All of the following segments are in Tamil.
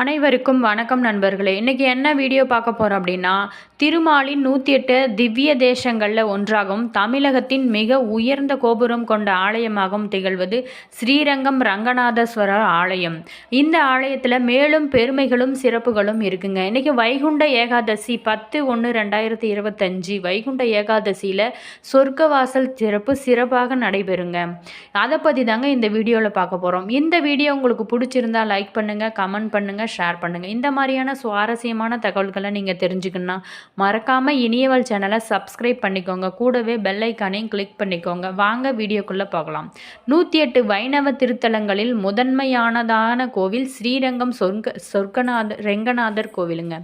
அனைவருக்கும் வணக்கம் நண்பர்களே. இன்றைக்கி என்ன வீடியோ பார்க்க போகிறோம் அப்படின்னா திருமாலின் நூற்றி எட்டு திவ்ய தேசங்களில் ஒன்றாகவும் தமிழகத்தின் மிக உயர்ந்த கோபுரம் கொண்ட ஆலயமாகவும் திகழ்வது ஸ்ரீரங்கம் ரங்கநாதஸ்வரர் ஆலயம். இந்த ஆலயத்தில் மேலும் பெருமைகளும் சிறப்புகளும் இருக்குங்க. இன்றைக்கி வைகுண்ட ஏகாதசி பத்து ஒன்று ரெண்டாயிரத்தி இருபத்தஞ்சி வைகுண்ட ஏகாதசியில் சொர்க்கவாசல் சிறப்பு சிறப்பாக நடைபெறுங்க. அதை பற்றி தாங்க இந்த வீடியோவில் பார்க்க போகிறோம் இந்த வீடியோ உங்களுக்கு பிடிச்சிருந்தா லைக் பண்ணுங்கள் கமெண்ட் பண்ணுங்கள் ஷேர் பண்ணுங்கள் இந்த மாதிரியான சுவாரஸ்யமான தகவல்களை நீங்கள் தெரிஞ்சுக்கணுன்னா மறக்காமல் இனியவள் சேனலை சப்ஸ்கிரைப் பண்ணிக்கோங்க. கூடவே பெல்லைக்கானையும் கிளிக் பண்ணிக்கோங்க. வாங்க வீடியோக்குள்ளே பார்க்கலாம் நூற்றி எட்டு வைணவ திருத்தலங்களில் முதன்மையானதான கோவில் ஸ்ரீரங்கம் சொர்க்க சொர்க்கநாத ரெங்கநாதர் கோவிலுங்க.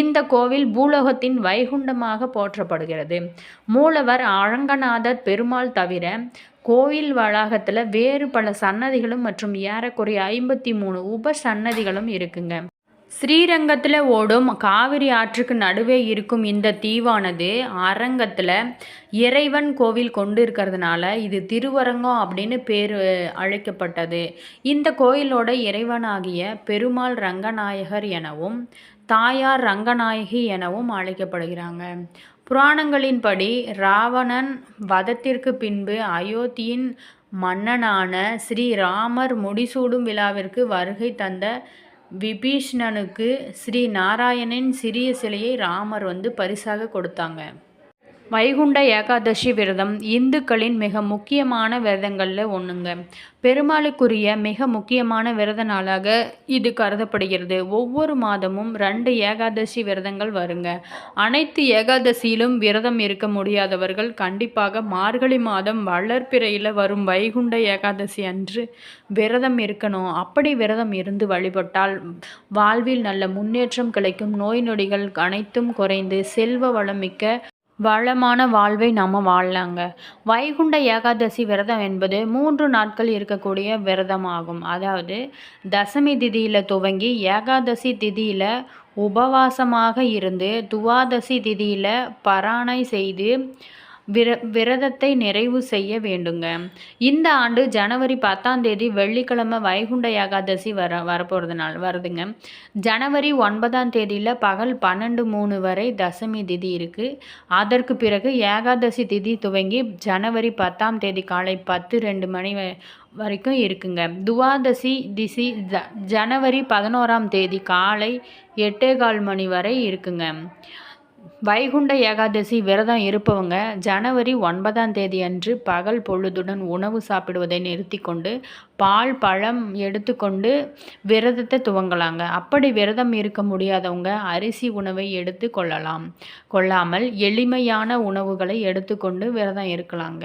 இந்த கோவில் பூலோகத்தின் வைகுண்டமாக போற்றப்படுகிறது. மூலவர் ஆழங்கநாதர் பெருமாள் தவிர கோயில் வளாகத்தில் வேறு பல சன்னதிகளும் மற்றும் ஏறக்குறைய ஐம்பத்தி மூணு உப சன்னதிகளும் இருக்குங்க. ஸ்ரீரங்கத்தில் ஓடும் காவிரி ஆற்றுக்கு நடுவே இருக்கும் இந்த தீவானது அரங்கத்தில் இறைவன் கோவில் கொண்டு இருக்கிறதுனால இது திருவரங்கம் அப்படின்னு பேர் அழைக்கப்பட்டது. இந்த கோயிலோட இறைவனாகிய பெருமாள் ரங்கநாயகர் எனவும் தாயார் ரங்கநாயகி எனவும் அழைக்கப்படுகிறாங்க. புராணங்களின்படி ராவணன் வதத்திற்கு பின்பு அயோத்தியின் மன்னனான ஸ்ரீராமர் முடிசூடும் விழாவிற்கு வருகை தந்த விபீஷ்ணனுக்கு ஸ்ரீ நாராயணன் சிறிய சிலையை ராமர் வந்து பரிசாக கொடுத்தாங்க. வைகுண்ட ஏகாதசி விரதம் இந்துக்களின் மிக முக்கியமான விரதங்களில் ஒன்றுங்க பெருமாளுக்குரிய மிக முக்கியமான விரத நாளாக இது கருதப்படுகிறது. ஒவ்வொரு மாதமும் ரெண்டு ஏகாதசி விரதங்கள் வருங்க. அனைத்து ஏகாதசியிலும் விரதம் இருக்க முடியாதவர்கள் கண்டிப்பாக மார்கழி மாதம் வளர்ப்பிறையில் வரும் வைகுண்ட ஏகாதசி அன்று விரதம் இருக்கணும். அப்படி விரதம் இருந்து வழிபட்டால் வாழ்வில் நல்ல முன்னேற்றம் கிடைக்கும். நோய் நொடிகள் அனைத்தும் குறைந்து செல்வ வளமிக்க வளமான வாழ்வை நாம் வாழலாங்க. வைகுண்ட ஏகாதசி விரதம் என்பது மூன்று நாட்கள் இருக்கக்கூடிய விரதமாகும். அதாவது தசமி திதியில் துவங்கி ஏகாதசி திதியில் உபவாசமாக இருந்து துவாதசி திதியில் பராணை செய்து விர விரதத்தை நிறைவு செய்ய வேண்டுங்க. இந்த ஆண்டு ஜனவரி பத்தாம் தேதி வெள்ளிக்கிழமை வைகுண்ட ஏகாதசி வர வரப்போகிறதுனால வருதுங்க. ஜனவரி ஒன்பதாம் தேதியில் பகல் பன்னெண்டு மூணு வரை தசமி திதி இருக்குது அதற்கு பிறகு ஏகாதசி திதி துவங்கி ஜனவரி பத்தாம் தேதி காலை பத்து ரெண்டு மணி வரைக்கும் இருக்குங்க. துவாதசி திசி ஜ ஜனவரி பதினோராம் தேதி காலை எட்டே கால் மணி வரை இருக்குங்க. வைகுண்ட ஏகாதசி விரதம் இருப்பவங்க ஜனவரி ஒன்பதாம் தேதி அன்று பகல் பொழுதுடன் உணவு சாப்பிடுவதை நிறுத்தி கொண்டு பால் பழம் எடுத்துக்கொண்டு விரதத்தை துவங்கலாங்க. அப்படி விரதம் இருக்க முடியாதவங்க அரிசி உணவை எடுத்து கொள்ளலாம். கொள்ளாமல் எளிமையான உணவுகளை எடுத்துக்கொண்டு விரதம் இருக்கலாங்க.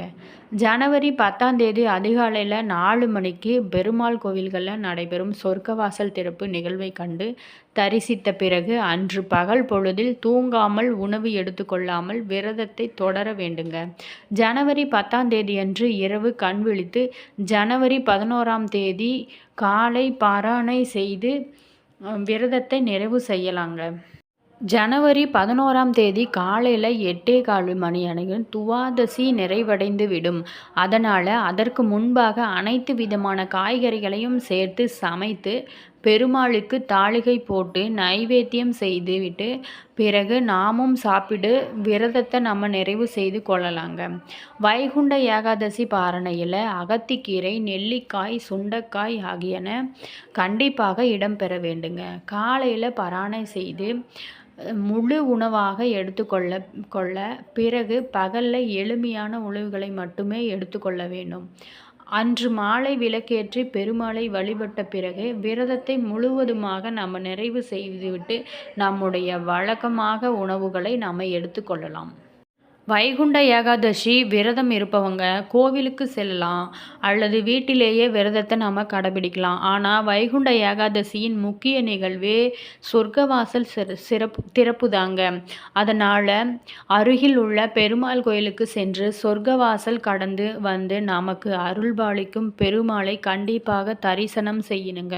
ஜனவரி பத்தாம் தேதி அதிகாலையில் நாலு மணிக்கு பெருமாள் கோவில்களில் நடைபெறும் சொர்க்கவாசல் திறப்பு நிகழ்வை கண்டு தரிசித்த பிறகு அன்று பகல் பொழுதில் தூங்காமல் உணவு எடுத்துக்கொள்ளாமல் விரதத்தை தொடர வேண்டுங்க. ஜனவரி பத்தாம் தேதி அன்று இரவு கண் விழித்து ஜனவரி பதினோராம் தேதி காலை பாராயணை செய்து விரதத்தை நிறைவு செய்யலாங்க. ஜனவரி பதினோராம் தேதி காலையில் எட்டே கால் மணி அணைகள் துவாதசி நிறைவடைந்து விடும். அதனால் அதற்கு முன்பாக அனைத்து விதமான காய்கறிகளையும் சேர்த்து சமைத்து பெருமாளுக்கு தாளிகை போட்டு நைவேத்தியம் செய்துவிட்டு பிறகு நாமும் சாப்பிடு விரதத்தை நம்ம நிறைவு செய்து கொள்ளலாங்க. வைகுண்ட ஏகாதசி பாரணையில் அகத்திக்கீரை நெல்லிக்காய் சுண்டக்காய் ஆகியன கண்டிப்பாக இடம்பெற வேண்டுங்க. காலையில் பராணை செய்து முழு உணவாக எடுத்துக்கொள்ள கொள்ள பிறகு பகலில் எளிமையான உணவுகளை மட்டுமே எடுத்துக்கொள்ள வேண்டும். அன்று மாலை விளக்கேற்றி பெருமாளை வழிபட்ட பிறகு விரதத்தை முழுவதுமாக நம்ம நிறைவு செய்துவிட்டு நம்முடைய வழக்கமாக உணவுகளை நாம் எடுத்துக்கொள்ளலாம் வைகுண்ட ஏகாதசி விரதம் இருப்பவங்க கோவிலுக்கு செல்லலாம் அல்லது வீட்டிலேயே விரதத்தை நாம் கடைபிடிக்கலாம். ஆனால் வைகுண்ட ஏகாதசியின் முக்கிய நிகழ்வே சொர்க்கவாசல் சிறப்பு திறப்பு தாங்க அதனால் அருகில் உள்ள பெருமாள் கோயிலுக்கு சென்று சொர்க்கவாசல் கடந்து வந்து நமக்கு அருள்பாலிக்கும் பெருமாளை கண்டிப்பாக தரிசனம் செய்யணுங்க.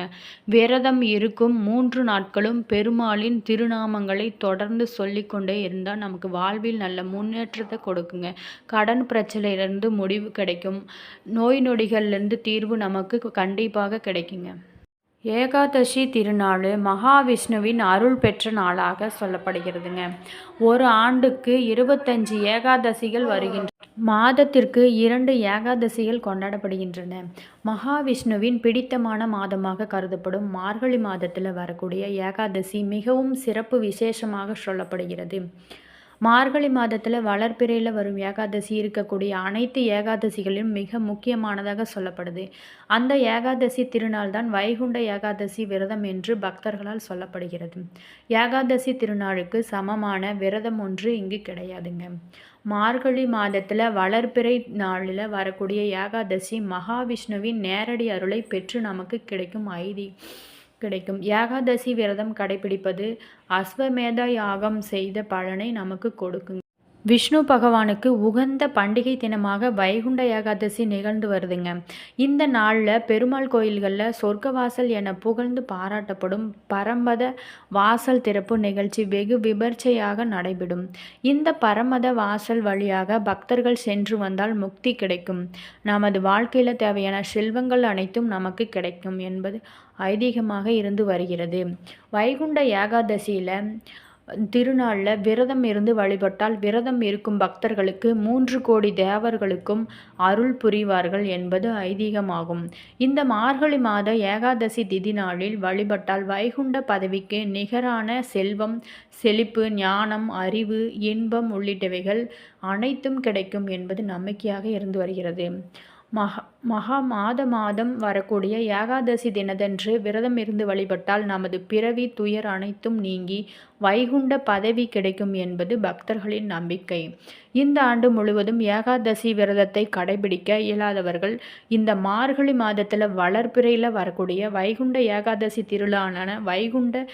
விரதம் இருக்கும் மூன்று நாட்களும் பெருமாளின் திருநாமங்களை தொடர்ந்து சொல்லிக்கொண்டே இருந்தால் நமக்கு வாழ்வில் நல்ல முன்னேற்றம் மாற்றத்தை கொடுக்குங்க. கடன் பிரச்சனையிலேருந்து முடிவு கிடைக்கும். நோய் நொடிகள்லேருந்து தீர்வு நமக்கு கண்டிப்பாக கிடைக்குங்க. ஏகாதசி திருநாள் மகாவிஷ்ணுவின் அருள் பெற்ற நாளாக சொல்லப்படுகிறதுங்க. ஒரு ஆண்டுக்கு இருபத்தஞ்சு ஏகாதசிகள் வருகின்றன மாதத்திற்கு இரண்டு ஏகாதசிகள் கொண்டாடப்படுகின்றன. மகாவிஷ்ணுவின் பிடித்தமான மாதமாக கருதப்படும் மார்கழி மாதத்தில் வரக்கூடிய ஏகாதசி மிகவும் சிறப்பு விசேஷமாக சொல்லப்படுகிறது. மார்கழி மாதத்தில் வளர்ப்பிறையில் வரும் ஏகாதசி இருக்கக்கூடிய அனைத்து ஏகாதசிகளிலும் மிக முக்கியமானதாக சொல்லப்படுது. அந்த ஏகாதசி திருநாள் தான் வைகுண்ட ஏகாதசி விரதம் என்று பக்தர்களால் சொல்லப்படுகிறது. ஏகாதசி திருநாளுக்கு சமமான விரதம் ஒன்று இங்கு கிடையாதுங்க. மார்கழி மாதத்தில் வளர்ப்பிறை நாளில் வரக்கூடிய ஏகாதசி மகாவிஷ்ணுவின் நேரடி அருளை பெற்று நமக்கு கிடைக்கும் ஐதி கிடைக்கும். ஏகாதசி விரதம் கடைபிடிப்பது அஸ்வமேத யாகம் செய்த பலனை நமக்கு கொடுக்கும் விஷ்ணு பகவானுக்கு உகந்த பண்டிகை தினமாக வைகுண்ட ஏகாதசி நிகழ்ந்து வருதுங்க. இந்த நாளில் பெருமாள் கோயில்களில் சொர்க்கவாசல் என புகழ்ந்து பாராட்டப்படும் பரமத வாசல் திறப்பு நிகழ்ச்சி வெகு விபர்ச்சையாக நடைபெறும். இந்த பரமத வாசல் வழியாக பக்தர்கள் சென்று வந்தால் முக்தி கிடைக்கும். நமது வாழ்க்கையில் தேவையான செல்வங்கள் அனைத்தும் நமக்கு கிடைக்கும் என்பது ஐதீகமாக இருந்து வருகிறது. வைகுண்ட ஏகாதசியில் திருநாளில் விரதம் இருந்து வழிபட்டால் விரதம் இருக்கும் பக்தர்களுக்கு மூன்று கோடி தேவர்களுக்கும் அருள் புரிவார்கள் என்பது ஐதீகமாகும். இந்த மார்கழி மாத ஏகாதசி திதி நாளில் வழிபட்டால் வைகுண்ட பதவிக்கு நிகரான செல்வம் செழிப்பு ஞானம் அறிவு இன்பம் உள்ளிட்டவைகள் அனைத்தும் கிடைக்கும் என்பது நம்பிக்கையாக இருந்து வருகிறது. மகா மகா மாத மாதம் வரக்கூடிய ஏகாதசி தினதன்று விரதம் இருந்து வழிபட்டால் நமது பிறவி துயர் அனைத்தும் நீங்கி வைகுண்ட பதவி கிடைக்கும் என்பது பக்தர்களின் நம்பிக்கை. இந்த ஆண்டு முழுவதும் ஏகாதசி விரதத்தை கடைபிடிக்க இயலாதவர்கள் இந்த மார்கழி மாதத்தில் வளர்பிறையில் வரக்கூடிய வைகுண்ட ஏகாதசி திருவிழான வைகுண்ட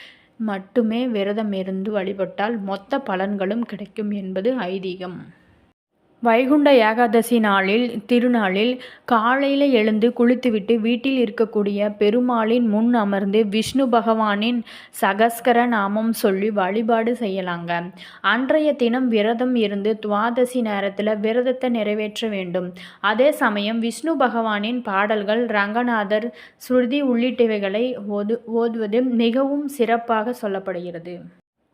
மட்டுமே விரதம் இருந்து வழிபட்டால் மொத்த பலன்களும் கிடைக்கும் என்பது ஐதீகம். வைகுண்ட ஏகாதசி நாளில் திருநாளில் காலையில் எழுந்து குளித்துவிட்டு வீட்டில் இருக்கக்கூடிய பெருமாளின் முன் அமர்ந்து விஷ்ணு பகவானின் சகஸ்கர நாமம் சொல்லி வழிபாடு செய்யலாங்க. அன்றைய தினம் விரதம் இருந்து துவாதசி நேரத்தில் விரதத்தை நிறைவேற்ற வேண்டும். அதே சமயம் விஷ்ணு பகவானின் பாடல்கள் ரங்கநாதர் ஸ்ருதி உள்ளிட்டவைகளை ஓது ஓதுவது மிகவும் சிறப்பாக சொல்லப்படுகிறது.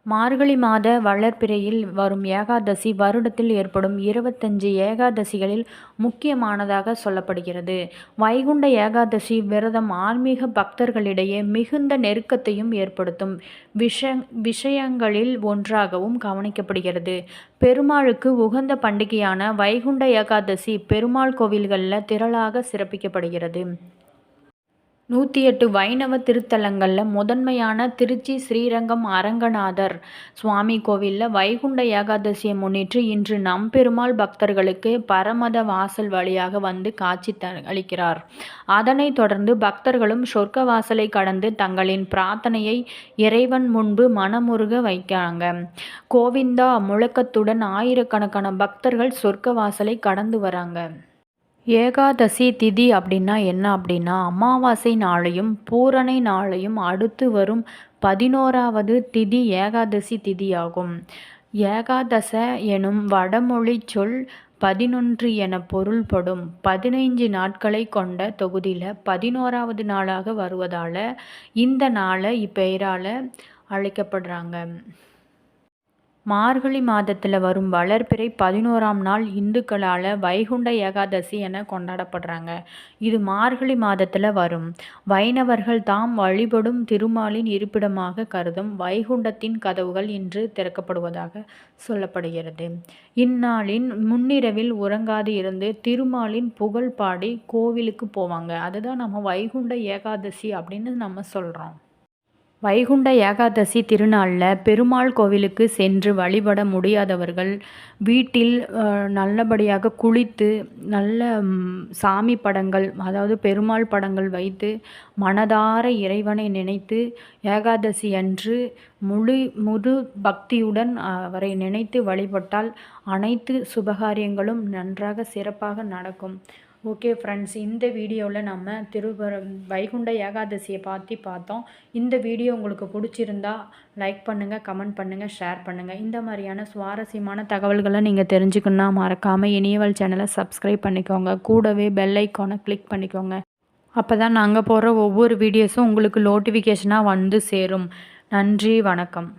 மார்கழி மாத வளர்ப்பிறையில் வரும் ஏகாதசி வருடத்தில் ஏற்படும் இருபத்தஞ்சு ஏகாதசிகளில் முக்கியமானதாக சொல்லப்படுகிறது. வைகுண்ட ஏகாதசி விரதம் ஆன்மீக பக்தர்களிடையே மிகுந்த நெருக்கத்தையும் ஏற்படுத்தும். விஷ விஷயங்களில் ஒன்றாகவும் கவனிக்கப்படுகிறது. பெருமாளுக்கு உகந்த பண்டிகையான வைகுண்ட ஏகாதசி பெருமாள் கோவில்களில் திரளாக சிறப்பிக்கப்படுகிறது. நூற்றி எட்டு வைணவ திருத்தலங்களில் முதன்மையான திருச்சி ஸ்ரீரங்கம் அரங்கநாதர் சுவாமி கோவிலில் வைகுண்ட ஏகாதசியை முன்னிட்டு இன்று நம்பெருமாள் பக்தர்களுக்கு பரமத வாசல் வழியாக வந்து காட்சி த அளிக்கிறார். அதனைத் தொடர்ந்து பக்தர்களும் சொர்க்க வாசலை கடந்து தங்களின் பிரார்த்தனையை இறைவன் முன்பு மனமுருக வைக்கிறாங்க. கோவிந்தா முழக்கத்துடன் ஆயிரக்கணக்கான பக்தர்கள் சொர்க்க வாசலை கடந்து வராங்க. ஏகாதசி திதி அப்படின்னா என்ன அப்படின்னா அமாவாசை நாளையும் பூரணை நாளையும் அடுத்து வரும் பதினோராவது திதி ஏகாதசி திதியாகும். ஏகாதச எனும் வடமொழி சொல் பதினொன்று என பொருள்படும் பதினைஞ்சு நாட்களை கொண்ட தொகுதியில் பதினோராவது நாளாக வருவதால் இந்த நாளை இப்பெயரால் அழைக்கப்படுறாங்க. மார்கழி மாதத்தில் வரும் வளர்பிறை பதினோராம் நாள் இந்துக்களால் வைகுண்ட ஏகாதசி என கொண்டாடப்படுறாங்க. இது மார்கழி மாதத்தில் வரும். வைணவர்கள் தாம் வழிபடும் திருமாலின் இருப்பிடமாக கருதும் வைகுண்டத்தின் கதவுகள் இன்று திறக்கப்படுவதாக சொல்லப்படுகிறது. இந்நாளின் முன்னிரவில் உறங்காது இருந்து திருமாலின் புகழ் பாடி கோவிலுக்கு போவாங்க. அதுதான் நம்ம வைகுண்ட ஏகாதசி அப்படின்னு நம்ம சொல்கிறோம் வைகுண்ட ஏகாதசி திருநாளில் பெருமாள் கோவிலுக்கு சென்று வழிபட முடியாதவர்கள் வீட்டில் நல்லபடியாக குளித்து நல்ல சாமி படங்கள் அதாவது பெருமாள் படங்கள் வைத்து மனதார இறைவனை நினைத்து ஏகாதசி அன்று முழு முது பக்தியுடன் அவரை நினைத்து வழிபட்டால் அனைத்து சுபகாரியங்களும் நன்றாக சிறப்பாக நடக்கும். ஓகே ஃப்ரெண்ட்ஸ் இந்த வீடியோவில் நம்ம திருவர வைகுண்ட ஏகாதசியை பார்த்து பார்த்தோம். இந்த வீடியோ உங்களுக்கு பிடிச்சிருந்தா லைக் பண்ணுங்கள் கமெண்ட் பண்ணுங்கள் ஷேர் பண்ணுங்கள் இந்த மாதிரியான சுவாரஸ்யமான தகவல்களை நீங்கள் தெரிஞ்சுக்கணுன்னா மறக்காமல் இனியவல் சேனலை சப்ஸ்கிரைப் பண்ணிக்கோங்க. கூடவே பெல் ஐக்கானை கிளிக் பண்ணிக்கோங்க. அப்போ தான் நாங்கள் போகிற ஒவ்வொரு வீடியோஸும் உங்களுக்கு நோட்டிஃபிகேஷனாக வந்து சேரும். நன்றி வணக்கம்.